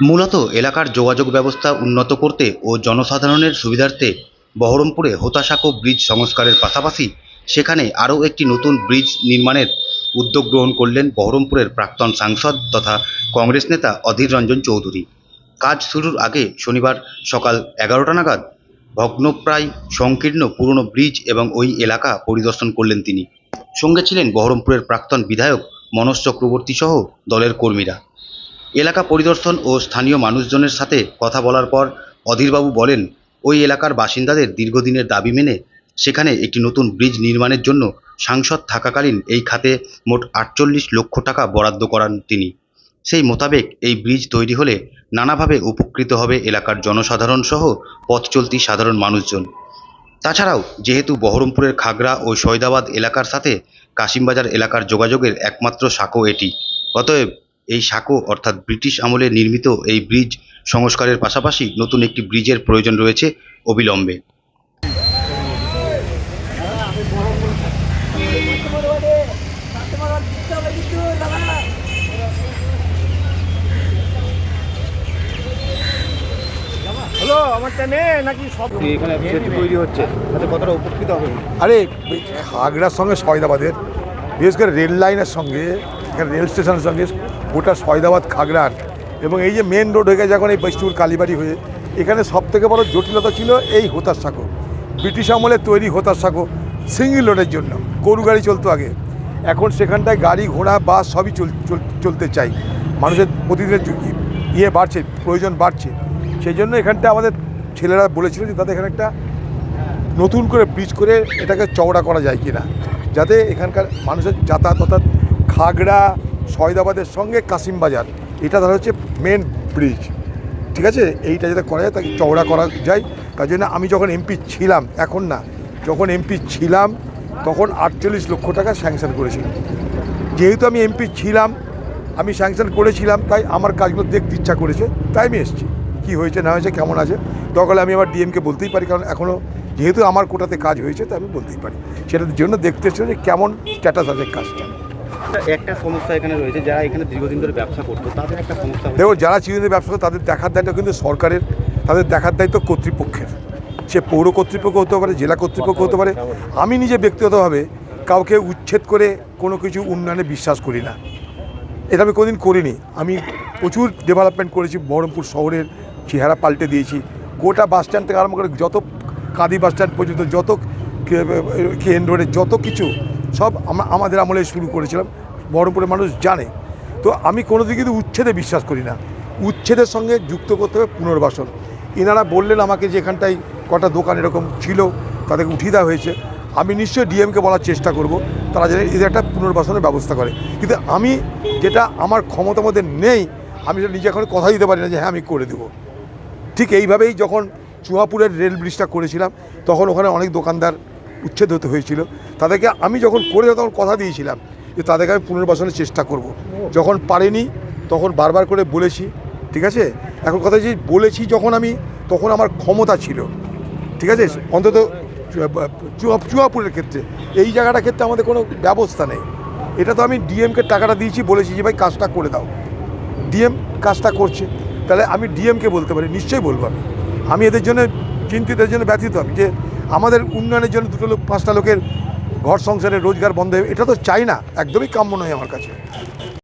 মূলত এলাকার যোগাযোগ ব্যবস্থা উন্নত করতে ও জনসাধারণের সুবিধার্থে বহরমপুরে হোতাসাঁকো ব্রিজ সংস্কারের পাশাপাশি সেখানে আরও একটি নতুন ব্রিজ নির্মাণের উদ্যোগ গ্রহণ করলেন বহরমপুরের প্রাক্তন সাংসদ তথা কংগ্রেস নেতা অধীর রঞ্জন চৌধুরী। কাজ শুরুর আগে শনিবার সকাল এগারোটা নাগাদ ভগ্নপ্রায় সংকীর্ণ পুরনো ব্রিজ এবং ওই এলাকা পরিদর্শন করলেন তিনি। সঙ্গে ছিলেন বহরমপুরের প্রাক্তন বিধায়ক মনোজ চক্রবর্তী সহ দলের কর্মীরা। এলাকা পরিদর্শন ও স্থানীয় মানুষজনের সাথে কথা বলার পর অধীরবাবু বলেন, ওই এলাকার বাসিন্দাদের দীর্ঘদিনের দাবি মেনে সেখানে একটি নতুন ব্রিজ নির্মাণের জন্য সাংসদ থাকাকালীন এই খাতে মোট আটচল্লিশ লক্ষ টাকা বরাদ্দ করান তিনি। সেই মোতাবেক এই ব্রিজ তৈরি হলে নানাভাবে উপকৃত হবে এলাকার জনসাধারণ সহ পথ চলতি সাধারণ মানুষজন। তাছাড়াও যেহেতু বহরমপুরের খাগড়া ও সৈদাবাদ এলাকার সাথে কাশিমবাজার এলাকার যোগাযোগের একমাত্র সাঁকো এটি, অতএব এই সাঁকো অর্থাৎ ব্রিটিশ আমলে নির্মিত এই ব্রিজ সংস্কারের পাশাপাশি নতুন একটি ব্রিজের প্রয়োজন রয়েছে অবিলম্বে। হ্যালো নাকি সব এখানে সেতু তৈরি হচ্ছে তাতে কতটা উপকৃত হবে? আরে খাগড়ার সঙ্গে সয়দাবাদের বিশেষ করে রেল লাইনের সঙ্গে এখানে রেল স্টেশনের সঙ্গে গোটা সয়দাবাদ, খাগড়ার এবং এই যে মেন রোড হয়ে গেছে এখন এই বৈষ্ণুর কালীবাড়ি হয়ে, এখানে সব থেকে বড় জটিলতা ছিল এই হোতার সাঁকো। ব্রিটিশ আমলে তৈরি হোতার সাঁকো সিঙ্গেল রোডের জন্য, গরু গাড়ি চলতো আগে। এখন সেখানটায় গাড়ি, ঘোড়া, বাস সবই চল, চল- চলতে চাই। মানুষের প্রতিদিনের ইয়ে বাড়ছে, প্রয়োজন বাড়ছে। সেই জন্য এখানটা আমাদের ছেলেরা বলেছিল যে তাদের এখানে একটা নতুন করে ব্রিজ করে এটাকে চওড়া করা যায় কিনা। যাতে এখানকার মানুষের যাতায়াত অর্থাৎ খাগড়া সয়দাবাদের সঙ্গে কাসিমবাজার এটা ধরা হচ্ছে মেন ব্রিজ ঠিক আছে? এইটা যাতে করা যায়, তাকে চওড়া করা যায়। তার জন্য আমি যখন এমপি ছিলাম, এখন না, যখন এমপি ছিলাম, তখন আটচল্লিশ লক্ষ টাকা স্যাংশন করেছিলাম। যেহেতু আমি এমপি ছিলাম, আমি স্যাংশন করেছিলাম, তাই আমার কাজগুলো দেখতে ইচ্ছা করেছে, তাই আমি এসেছি। কী হয়েছে, না হয়েছে, কেমন আছে তখন আমি আমার ডিএমকে বলতেই পারি, কারণ এখনও যেহেতু আমার কোটাতে কাজ হয়েছে, তাই আমি বলতেই পারি। সেটার জন্য দেখতে এসেছি যে কেমন স্ট্যাটাস আছে কাজটা। একটা সমস্যা এখানে রয়েছে যারা এখানে দীর্ঘদিন ধরে ব্যবসা করতো তাদের একটা সমস্যা দেখো যারা চিরদিনের ব্যবসা করে তাদের দেখার দায়িত্ব কিন্তু সরকারের তাদের দেখার দায়িত্ব কর্তৃপক্ষের সে পৌর কর্তৃপক্ষ হতে পারে জেলা কর্তৃপক্ষ হতে পারে আমি নিজে ব্যক্তিগতভাবে কাউকে উচ্ছেদ করে কোনো কিছু উন্নয়নে বিশ্বাস করি না এটা আমি কোনোদিন করিনি আমি প্রচুর ডেভেলপমেন্ট করেছি বহরমপুর শহরের চেহারা পাল্টে দিয়েছি গোটা বাস স্ট্যান্ড থেকে আরম্ভ করে যত কাঁদি বাস স্ট্যান্ড পর্যন্ত যত কেন রোডের যত কিছু সব আমা- আমাদের আমলে শুরু করেছিলাম, বহরমপুরের মানুষ জানে। তো আমি কোনো দিকে কিন্তু উচ্ছেদে বিশ্বাস করি না। উচ্ছেদের সঙ্গে যুক্ত করতে হবে পুনর্বাসন। এনারা বললেন আমাকে যে এখানটায় কটা দোকান এরকম ছিল, তাদেরকে উঠিয়ে দেওয়া হয়েছে। আমি নিশ্চয়ই ডিএমকে বলার চেষ্টা করব, তারা যেন এদের একটা পুনর্বাসনের ব্যবস্থা করে। কিন্তু আমি যেটা আমার ক্ষমতা মধ্যে নেই, আমি সেটা নিজে এখন কথা দিতে পারি না যে হ্যাঁ আমি করে দেবো। ঠিক এইভাবেই যখন চুয়াপুরের রেল ব্রিজটা করেছিলাম, তখন ওখানে অনেক দোকানদার উচ্ছেদ হতে হয়েছিল, তাদেরকে আমি যখন করে তখন কথা দিয়েছিলাম যে তাদেরকে আমি পুনর্বাসনের চেষ্টা করব। যখন পারিনি, তখন বারবার করে বলেছি, ঠিক আছে? এখন কথা যে বলেছি যখন আমি, তখন আমার ক্ষমতা ছিল, ঠিক আছে? অন্তত চুয়া- চুয়াপুরের ক্ষেত্রে। এই জায়গাটার ক্ষেত্রে আমাদের কোনো ব্যবস্থা নেই। এটা তো আমি ডিএমকে টাকাটা দিয়েছি, বলেছি যে, ভাই, কাজটা করে দাও। ডিএম কাজটা করছে। তাহলে আমি ডিএমকে বলতে পারি, নিশ্চয়ই বলব আমি। আমি এদের জন্য চিন্তিত এর জন্য ব্যথিত আমি যে আমাদের উন্নয়নের জন্য দুটো লোক, পাঁচটা লোকের ঘর সংসারে রোজগার বন্ধ হবে এটা তো চাই না, একদমই কাম্য নয় আমার কাছে।